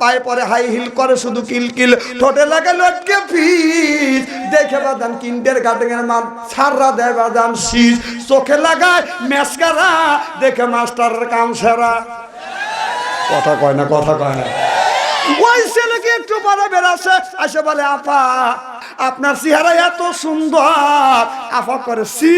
পায়ে পরে high heel করে শুধু কিল কিল। ঠোঁটে লাগে লটকে ফিস। দেখে বাদান কিন্ডের এর মান, সাররা দেয় বাদান শীষ। চোখে লাগায় মেসকারা দেখে মাস্টারের কাম সেরা। কথা কয় না, কথা কয় না। ওই ছেলেকে একটু পরে বেরাচ্ছে, আসে বলে, আপা, আপনার চেহারা এত সুন্দর। আপা করে সি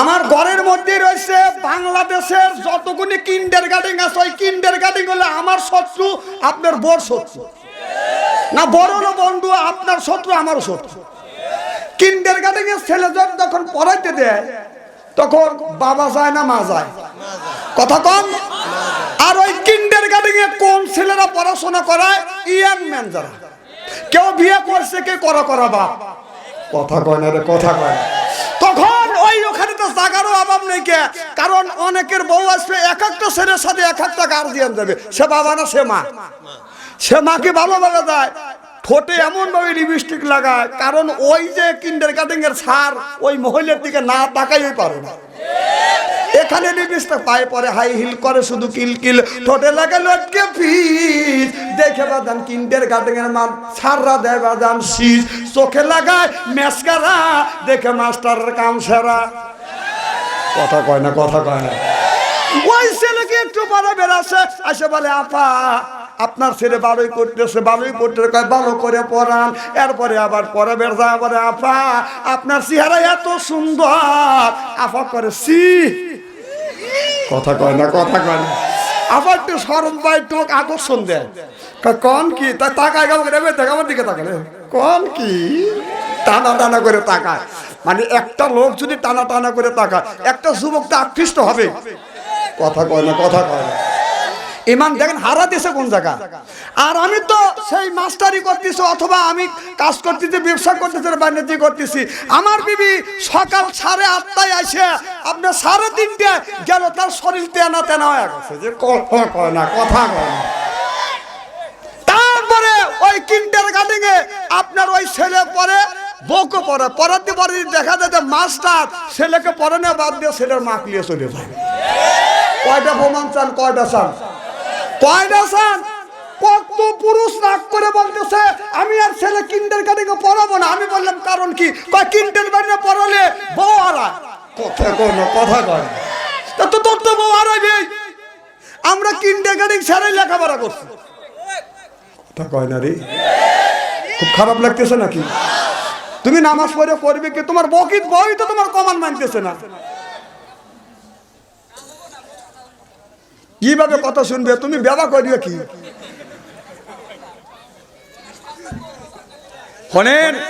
আমার ঘরের মধ্যে রয়েছে বাংলাদেশের যতগুলি কিন্ডার গার্ডেন আছে, ওই কিন্ডার গার্ডেন হলে আমার শত্রু, আপনার বড় শত্রু। না, বড় বন্ধু, আপনার শত্রু, আমারও শত্রু। কিন্ডার গার্ডেন এর ছেলে যখন পড়াইতে দেয়, তখন বাবা যায় না, মা যায়? কথা কম? আর ওই কিন্ডার গার্ডেন এ কোন ছেলেরা পড়াশোনা করায়? ইয়াং ম্যান যারা। কেউ বিয়ে করছে, কে করা করা বাপ? কথা কয় না রে, কথা কয় তখন ওখানে তো জাগারও অভাব নেই কে? কারণ অনেকের বউ আসবে, এক একটা ছেলের সাথে এক একটা গার্জিয়ান দেবে। সে বাবা না, সে মা। সে মাকে ভালোভাবে দেয়? ঠোঁটে এমন ভাবে লিপস্টিক লাগায়, কারণ ওই যে কিন্ডার গার্ডেন এর সার ওই মহিলার দিকে না তাকাইও পারে না। এখানে লিপস্টিক পায়ে পরে হাই হিল করে শুধু কিল কিল। ঠোঁটে লাগে লটকে ফিস। দেখে বাদান কিন্ডের গার্ডেন এর মান, সাররা দেয় বাদান শীষ। চোখে লাগায় মেসকারা দেখে মাস্টারের কাম সেরা। কথা কয় না, কথা কয় না। ওই ছেলেকে একটু পরে বেরাচ্ছে, আসে বলে, আপা, আপনার ছেলে ভালোই করতেছে, ভালোই করতে কয়, ভালো করে পড়ান। এরপরে আবার পরে যায়, বলে, আপা, আপনার চেহারা এত সুন্দর। আপা করে, সি কথা কয় না, কথা কয় না। আবার একটু সরম পায়, একটু আকর্ষণ দেয়। কন কি? তা তাকায় গেল রেবে দেখ, আমার দিকে তাকালে। কন কি? টানা টানা করে তাকায়। মানে একটা লোক যদি টানা টানা করে তাকায়, একটা যুবক তো আকৃষ্ট হবে। কথা কয় না, কথা কয় না। ইমান দেখেন, হারা দিছে কোন জায়গা? আর আমি তো সেই মাস্টারি করতেছি, অথবা আমি কাজ করতেছি, ব্যবসা করতেছি বাণিজ্য করতেছি। আমার বিবি সকাল সাড়ে আটটায় আসে আপনার সাড়ে তিনটে গেল, তার শরীর তেনা তেনা হয়ে গেছে। যে কথা কয় না, কথা কয় না। তারপরে ওই কিন্টার গার্ডেন আপনার ওই ছেলে পরে, বউকে পড়ে পড়াতে পরে দেখা যায় যে মাস্টার ছেলেকে পড়ে না, বাদ দিয়ে ছেলের মাক নিয়ে চলে যায়। কয়টা প্রমাণ চান, কয়টা চান? কয়টা কত পুরুষ রাগ করে বলতেছে, আমি আর ছেলে কিন্ডার গার্ডেন পড়াবো না। আমি বললাম, কারণ কি? কয়, কিন্ডার গার্ডেন পড়ালে বউ হারা কথা কয় না, কথা তো তোর তো বউ হারাইবে আমরা কিন্ডার গার্ডেন ছাড়াই লেখাপড়া করছি। খুব খারাপ লাগতেছে নাকি? তুমি নামাজ পড়ে পড়বে কি? তোমার বকিত বই তো তোমার কমান মানতেছে না। কীভাবে কথা শুনবে? তুমি ব্যবহার করিও কি?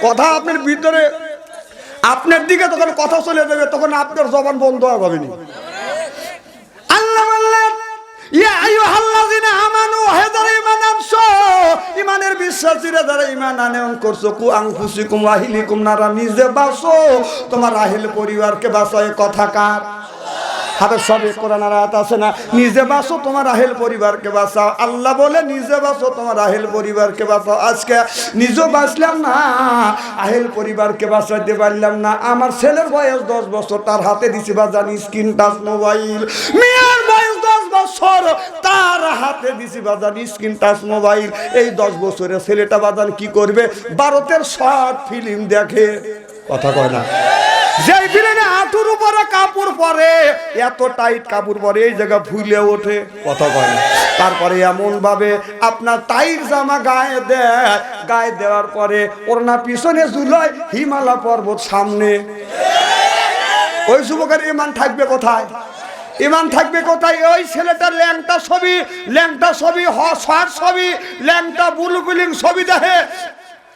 কথা আপনার ভিতরে, আপনার দিকে যখন কথা চলে যাবে, তখন আপনার জবান বন্ধ হবে না। আল্লাহ বললেন আইয়ুহাল্লাযিনা আমানু হে যারা ঈমান আনছো। ঈমানের বিশ্বাসীরা যারা ঈমান আনয়ন করছ, কু আনফুসিকুম আহলিকুম নারা নিজে বাঁচো তোমার আহিল পরিবারকে বাঁচো এ কথা কার? হাতে সবে কোরআন আয়াত আছে না? নিজে বাঁচো তোমার আহেল পরিবারকে বাঁচাও। আল্লাহ বলে, নিজে বাঁচো তোমার আহেল পরিবারকে বাঁচাও। আজকে নিজে বাঁচলাম না, আহেল পরিবারকে বাঁচাইতে পারলাম না। আমার ছেলের বয়স দশ বছর, তার হাতে দিছি বাজান স্ক্রিন টাচ মোবাইল। মেয়ের বয়স দশ বছর, তার হাতে দিছি বাজান স্ক্রিন টাচ মোবাইল। এই দশ বছরের ছেলেটা বাজান কি করবে? ভারতের শর্ট ফিল্ম দেখে। কথা কয় না। যেই ফিল্মে হাঁটুর উপরে কাপড় পরে, এত টাইট কাপড় পরে এই জায়গা ফুলে ওঠে, কথা না। তারপরে এমন ভাবে আপনার টাইট জামা গায়ে দেয়, গায়ে দেওয়ার পরে ওর না পিছনে ঝুলয় হিমালয় পর্বত সামনে। ওই যুবকের ইমান থাকবে কোথায়? ইমান থাকবে কোথায়? ওই ছেলেটার ল্যাংটা ছবি ল্যাংটা ছবি হট ছবি, ল্যাংটা বুলবুলিং ছবি দেখে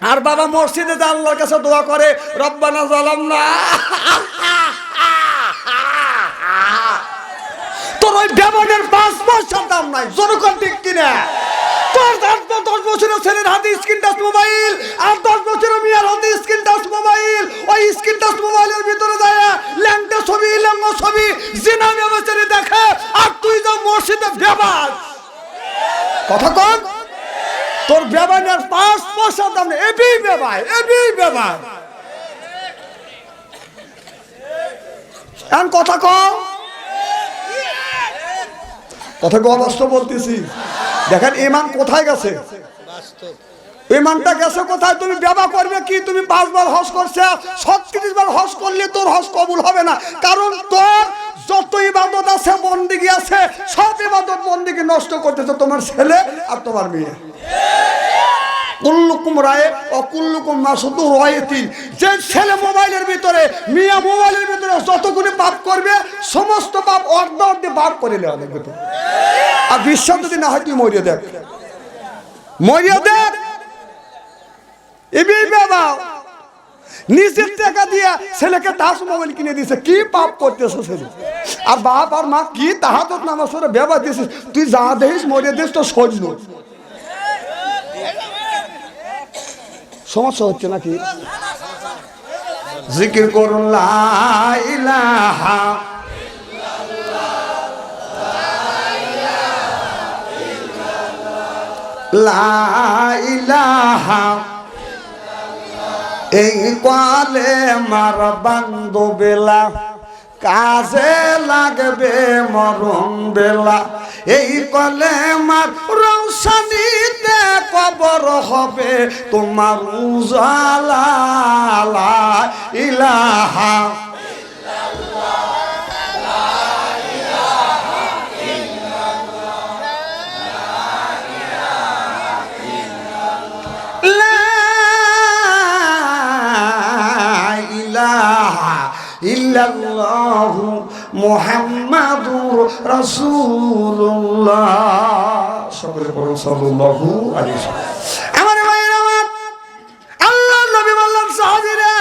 আর বাবা মসজিদে আল্লাহর কাছে দোয়া করে, রব্বানা জালাম না তোর ওই ব্যবহারের পাঁচ পয়সার দাম নাই জনগণ ঠিক কিনা? তোর দশ বছরের স্ক্রিন টাচ মোবাইল, আর দশ বছরের স্ক্রিন টাচ মোবাইল। ওই স্ক্রিন টাচ মোবাইলের ভিতরে যায় ছবি ছবি দেখে, আর তুই কথা তোর ব্যবহারের পাঁচ পয়সার দাম এবি ব্যবহার এবি ব্যবহার। এখন কথা কম কথা অবাস্তব বলতেছি। দেখেন ইমান কোথায় গেছে? ইমানটা গেছে কোথায়? তুমি ব্যবহার করবে কি? তুমি পাঁচবার হজ করছে ছত্রিশ বার হজ করলে তোর হজ কবুল হবে না। কারণ তোর যত ইবাদত আছে বন্দিগি আছে, সব ইবাদত বন্দিগি নষ্ট করতেছে তোমার ছেলে আর তোমার মেয়ে। কুল্লুকুম রায়ে ও কুল্লুকুম মাসুদু রয়েতি। যে ছেলে মোবাইলের ভিতরে, মিয়া মোবাইলের ভিতরে যতগুলি পাপ করবে, সমস্ত পাপ অর্ধ অর্ধে বাদ করে নেওয়া দেখবে তো। আর বিশ্বাস যদি না হয়, তুই মরিয়ে দেখ। মরিয়ে দেখ। এবি বাবা নিজের টাকা দিয়ে ছেলেকে দাস মোবাইল কিনে দিয়েছে। কি পাপ করতেছে ছেলে? আর বাপ আর মা কি তাহাত নামাজ ব্যবহার দিয়েছিস? তুই যা দেখিস মরিয়ে দিস তো সহ্য সমস্যা হচ্ছে নাকি? জিকির করুন, লা ইলাহা লা ইলাহা এই কালে মার বান্ধবেলা কাজে লাগবে মরণ বেলা। এই কলে মার রৌসানিতে কবর হবে, তোমার উজালা ইলাহা ইল্লাল্লাহু মুহাম্মাদুর রাসূলুল্লাহ। সকলে পড়ুন সাল্লাল্লাহু আলাইহি ওয়াসাল্লাম। আমার ভাইয়ের আমার আল্লাহ নবী বললেন, সাহাবীরা,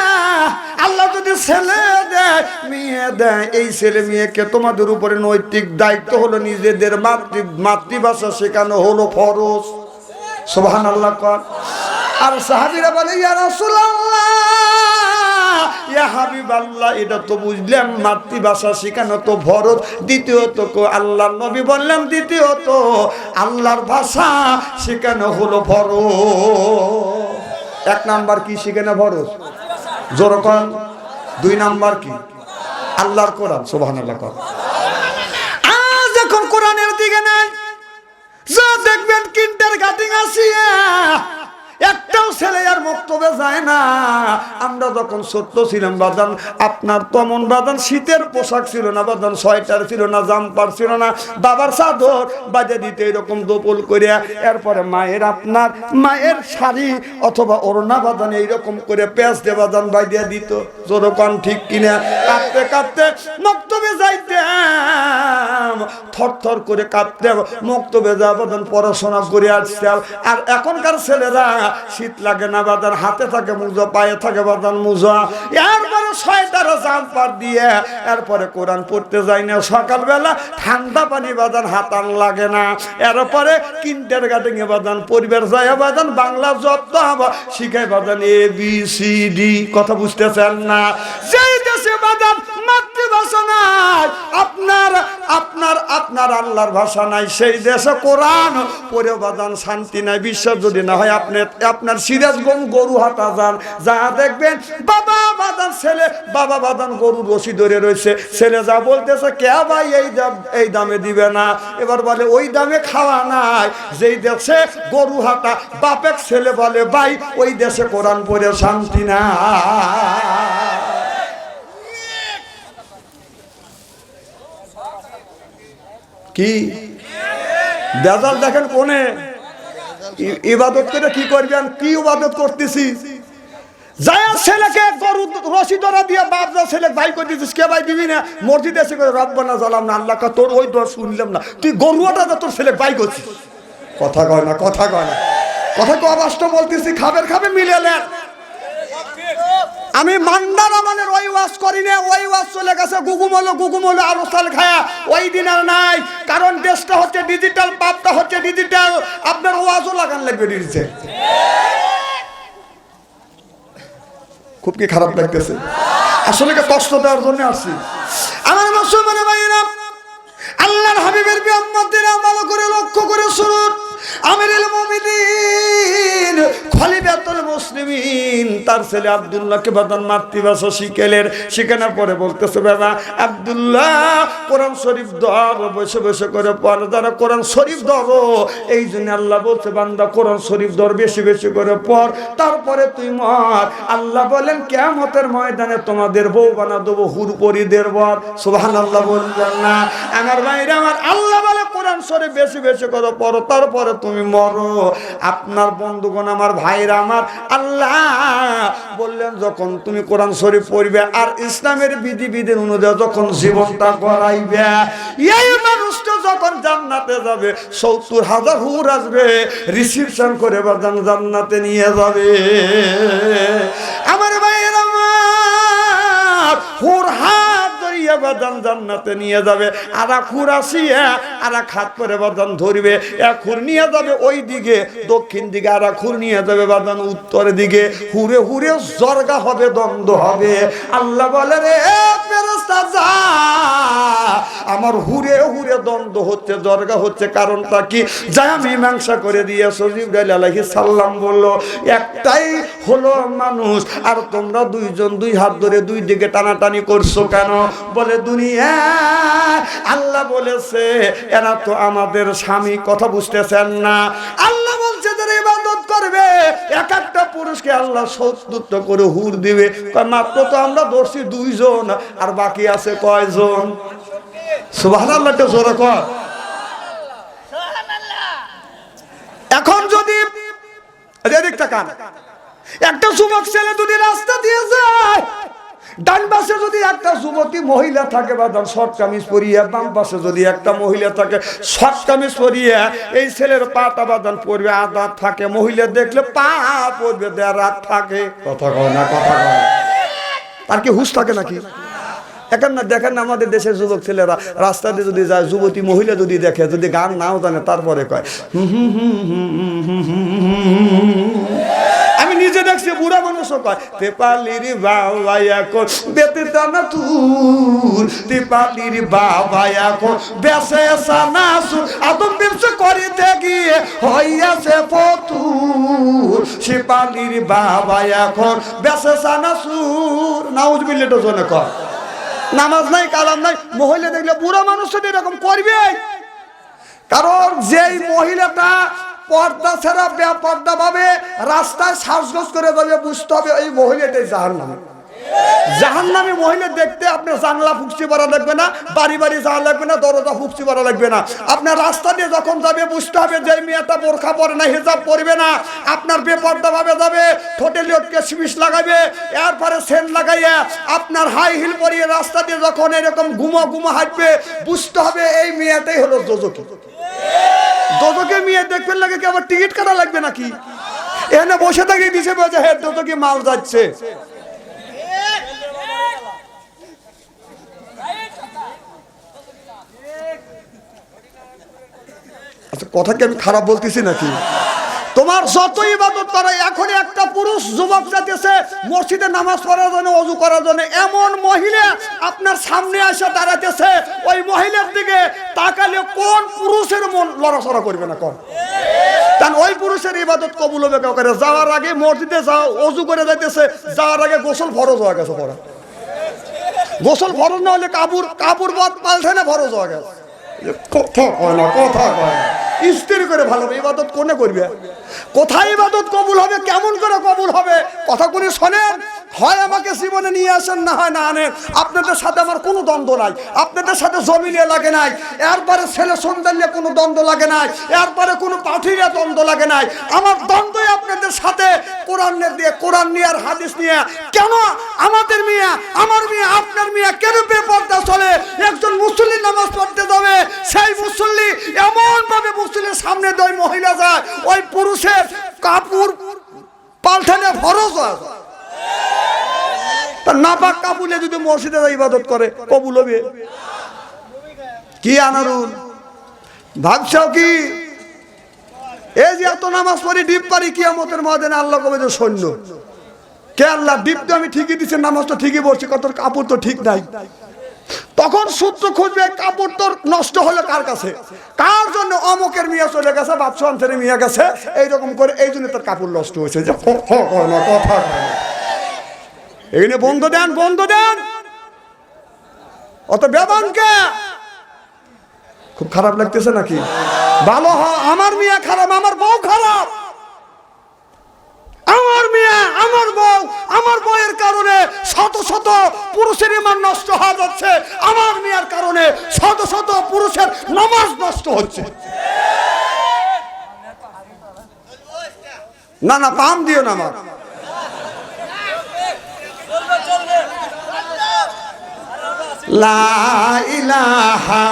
আল্লাহ যদি ছেলে দেয়, মেয়ে দেয়, এই ছেলে মেয়েকে তোমাদের উপরে নৈতিক দায়িত্ব হলো, নিজেদের মাতৃ মাতৃভাষা শেখানো হলো ফরজ। সুবহানাল্লাহ কর। আর সাহাবীরা বলে, ইয়া রাসূলুল্লাহ মাতৃভাষা তো দ্বিতীয়ত আল্লাহর নবী বললাম, দ্বিতীয়ত আল্লাহর ভাষা হলো এক নাম্বার কি দুই নাম্বার কি? আল্লাহর কোরআন এখন কোরআনের দেখবেন কিন্টার গাটিং আসিয়া ছেলে আর মক্তবে যায় না। আমরা যখন ছোট্ট ছিলাম বাদান আপনার তমন বাদান শীতের পোশাক ছিল না বাদান সোয়েটার ছিল না, জাম্পার ছিল না, বাবার চাদর বাজে দিতে এরকম দোপল করিয়া, এরপরে মায়ের আপনার মায়ের শাড়ি অথবা ওড়না বাদান এইরকম করে পেঁচ দিয়ে বাদান বাইদিয়া দিত। যেরকম ঠিক কিনা? কাঁদতে কাঁদতে মক্তবে যাইতাম। থর থর করে কাঁদতে মক্তবে যা বাদান পড়াশোনা করে আসতাম। আর এখনকার ছেলেরা শীত লাগে না বাদান হাতে থাকে মুজো, পায়ে থাকে বাদান মুজো। এরপরে ছয়টারও জাম্পার দিয়ে এরপরে কোরআন পড়তে যাই না। সকালবেলা ঠান্ডা পানি বাদান হাতান লাগে না। এরপরে কিন্টার এ বাদান, পরিবার যায় বাদান, বাংলা যত শিখাই বাদান এ, বি, সি, ডি, কথা বুঝতেছেন না। যেই দেশে বাদান নাই। আপনার আপনার আপনার আল্লাহর ভাষা নাই। সেই দেশে কোরআন পরে শান্তি নাই, বিশ্বাস যদি না হয়, আপনি, আপনার গরু হাতা যান। যা দেখবেন, বাবা বাদান ছেলে, বাবা বাদান গরু রশি ধরে রয়েছে। ছেলে যা বলতেছে, কে ভাই, এই এই দামে দিবে না? এবার বলে, ওই দামে খাওয়া নাই। যেই দেশে গরু হাতা বাপের ছেলে বলে, ভাই, ওই দেশে কোরআন পড়ে শান্তি না কি? বেজাল দেখেন কোনে? ইবাদত করে কি করবেন কি ইবাদত করতেছি? যায়া ছেলেকে গরু রশি ধরা দিয়ে বাপ যা ছেলে ভাই করে দিছিস কে ভাই দিবি না? মসজিদ এসে করে, রব্বানা জালাম না, আল্লাহ তোর ওই দোষ শুনলাম না। তুই গরুটা যা তোর ছেলে ভাই করছিস। কথা কয় না, কথা কয় না। কথা কয় বাস্তব বলতেছি, খাবের খাবে মিলে নেন। আমি মান্দার আমাদের ওই ওয়াজ করি না ওই ওয়াজ চলে গেছে গুগুম হলো গুগুম হলো আরও সাল খায়া। ওই দিন আর নাই, কারণ দেশটা হচ্ছে ডিজিটাল পাপটা হচ্ছে ডিজিটাল আপনার ওয়াজও লাগান লাগবে ডিজিটাল খুব কি খারাপ লাগতেছে? আসলে কষ্ট দেওয়ার জন্য আসছি? আমার মুসলমানের ভাইয়েরা, আল্লাহর হাবিবের বিয়াম্মতেরা ভালো করে লক্ষ্য করে শুনুন। আমিরুল মুমিনিন, খলিফাতুল মুসলিমিন, তার ছেলে আব্দুল্লাহকে মাতৃভাষা পরে বলতেছে বাবা আব্দুল্লাহ, কোরআন শরীফ ধর, বসে বসে করে পড় কোরআন শরীফ ধরো। এই জন্য আল্লাহ বলছে, বান্দা, কোরআন শরীফ বেশি বেশি করে পড়। তারপরে তুই মর। আল্লাহ বলেন কেমতের ময়দানে তোমাদের বউ বানা দেবো, হুর পরিদের বর। সুবহান আল্লাহ বলবেন না। আমার ভাইরা, আমার আল্লাহ বলে, কোরআন শরীফ বেশি বেশি করে পড়ো, তারপরে তুমি মরো। আপনার বন্ধুগণ আমার ভাইরা আমার আল্লাহ বললেন, যখন তুমি কোরআন শরীফ পড়বে আর ইসলামের বিধি বিধি অনুযায়ী যখন জীবনটা গড়াইবে, এই মানুষটা যখন জান্নাতে যাবে, সত্তর হাজার হুর আসবে রিসিপশন করে বা জান- জান্নাতে নিয়ে যাবে। আমার ভাইয়ের আমার হুর ধরিয়া বাদান জান্নাতে নিয়ে যাবে। আর খুর আসিয়া আর হাত করে বাদান ধরবে। এক নিয়ে যাবে ওই দিকে, দক্ষিণ দিকে আর খুর নিয়ে যাবে বাদান উত্তর দিকে। হুরে হুরে জর্গা হবে, দ্বন্দ্ব হবে। আল্লাহ বলে রে আমার হুরে হুরে দ্বন্দ্ব হচ্ছে, জর্গা হচ্ছে, কারণটা কি? যা মীমাংসা করে দিয়ে সজিব আলাইহি সাল্লাম বলল, একটাই হলো মানুষ, আর তোমরা দুইজন দুই হাত ধরে দুই দিকে টানাটানি করছ কেন? বলে দুনিয়া আল্লাহ বলেছে, এরা তো আমাদের স্বামী, কথা বুঝতেছেন না। আল্লাহ বলছে, যারা ইবাদত করবে, এক একটা পুরুষকে আল্লাহ সত্য করে হুর দিবে। কয়, মাত্র তো আমরা দর্শি দুইজন, আর বাকি আছে কয়জন? সুবাহ আল্লাহটা জোরে কর। এখন যদি এদিক তাকান একটা যুবক ছেলে যদি রাস্তা দিয়ে যায় ডান পাশে যদি একটা যুবতী মহিলা থাকে বা ধর শর্ট কামিজ পরিয়া বাম পাশে যদি একটা মহিলা থাকে শর্ট কামিজ পরিয়া এই ছেলের পাটা বাদান পরবে আধা থাকে মহিলা দেখলে পা পড়বে দেড় থাকে কথা কয় না কথা কয় আর কি হুশ থাকে নাকি এখন না দেখেন না আমাদের দেশের যুবক ছেলেরা রাস্তাতে যদি যায় যুবতী মহিলা যদি দেখে যদি গান নাও জানে তারপরে কয় হুম হুম হুম হুম হুম হুম হুম আমি নিজে দেখছি বুড়া মানুষও কয়, তেপালির বাবা এখন বেতে দানা তুর তেপালির বাবা এখন বেসে সানা সুর আদম ব্যবসা করিতে গিয়ে হইয়াছে ফতুর সেপালির বাবা এখন বেসে সানা সুর নাউজ বিল্লেটো জনে কয়। নামাজ নাই, কালাম নাই, মহিলা দেখলে বুড়া মানুষ এরকম করবে কারণ যেই মহিলাটা পর্দা ছাড়া বেপর্দা ভাবে রাস্তায় শ্বাসগোস করে যাবে বুঝতে হবে এই মহিলাটাই জাহান নামে জাহান নামে মহিলা দেখতে আপনার জানলা ফুকসি করা লাগবে না, বাড়ি বাড়ি যাওয়া লাগবে না, দরজা ফুকসি করা লাগবে না। আপনার রাস্তা দিয়ে যখন যাবে, বুঝতে হবে যে মেয়েটা বোরখা পরে না, হিজাব পরবে না। আপনার বেপর্দা ভাবে যাবে, ঠোঁটে লিটকে সিমিস লাগাবে, এরপরে সেন লাগাইয়া আপনার হাই হিল পরিয়ে রাস্তা দিয়ে যখন এরকম ঘুমো ঘুমো হাঁটবে, বুঝতে হবে এই মেয়েটাই হলো যোজকি। দোদকে মেয়ে দেখবেন লাগে কি, আবার টিকিট কাটা লাগবে নাকি? এখানে বসে থাকি, দিছে বলছে হ্যাঁ দোদকে মাল যাচ্ছে। কথা কি আমি খারাপ বলতেছি নাকি? তোমার যত ইবাদত করে এখন একটা পুরুষ যুবক যাতেছে মসজিদে নামাজ পড়ার জন্য, অজু করার জন্য, এমন মহিলা আপনার সামনে এসে দাঁড়াতেছে ওই মহিলার দিকে তাকালে কোন পুরুষের মন লড়াচড়া করবে না কোন? কারণ ওই পুরুষের ইবাদত কবুল হবে করে যাওয়ার আগে মসজিদে যাও, অজু করে যাইতেছে, যাওয়ার আগে গোসল ফরজ হয়ে গেছে পড়া গোসল ফরজ না হলে কাপড় কাপড় বাদ পাল্টে না, ফরজ হয়ে গেছে। কথা কয় না, কথা কয় না। স্থির করে ভালো ইবাদত কোনে করবে? কোথায় ইবাদত কবুল হবে? কেমন করে কবুল হবে? কথা কোনি শোনেন। হয় আমাকে জীবনে নিয়ে আসেন, না হয় না আনেন। আপনাদের সাথে আমার কোনো দ্বন্দ্ব নাই। আপনাদের সাথে জমি নিয়ে লাগে নাই। এরপরে ছেলে সন্তান নিয়ে কোনো দ্বন্দ্ব লাগে নাই। এরপরে কোনো পাঠি নিয়ে দ্বন্দ্ব লাগে নাই। আমার দ্বন্দ্বই আপনাদের সাথে কোরআন দিয়ে, কোরআন নিয়ে আর হাদিস নিয়ে। কেন? আমাদের মিয়া, আমার মিয়া, আপনার মিয়া কেন বেপর্দা চলে? একজন মুসল্লি নামাজ পড়তে যাবে, সেই মুসল্লি এমন ভাবে মুসল্লির সামনে দই মহিলা যায়, ওই পুরুষের কাপড় পাল্টানে নাপাক কাপুলে যদি মসজিদে ইবাদত করে, কবুল হবে। কি আনারুল? ভাবছাও কি? এই যে এত নামাজ পড়ি ডিপ পারি কিয়ামতের মহাদেন আল্লাহ কবে যে সৈন্য? কে আল্লাহ, ডিপ তো আমি ঠিকই দিচ্ছি নামাজ তো ঠিকই পড়ছি, কত কাপড় তো ঠিক নাই। তখন সূত্র খুঁজবে কাপড় তোর নষ্ট হলো কার কাছে? কার জন্য অমুকের মিয়া চলে গেছে বাদশাহ অঞ্চলে মিয়া গেছে? এইরকম করে এই জন্য তার কাপড় নষ্ট হয়েছে। যে হ, হ, হ, না, কথা কয় না। এখানে বন্ধ দেন বন্ধ দেন। অত বেবানকে খুব খারাপ লাগতেছে নাকি? ভালো হ আমার মিয়া খারাপ আমার বউ খারাপ। আমার মেয়ে, আমার বউ, আমার বউয়ের কারণে শত শত পুরুষের ইমান নষ্ট হয়ে যাচ্ছে। আমার মেয়ের কারণে শত শত পুরুষের নামাজ নষ্ট হচ্ছে। না না পাম দিও না আমার। লা ইলাহা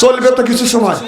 চলবে তো কিছু সময়।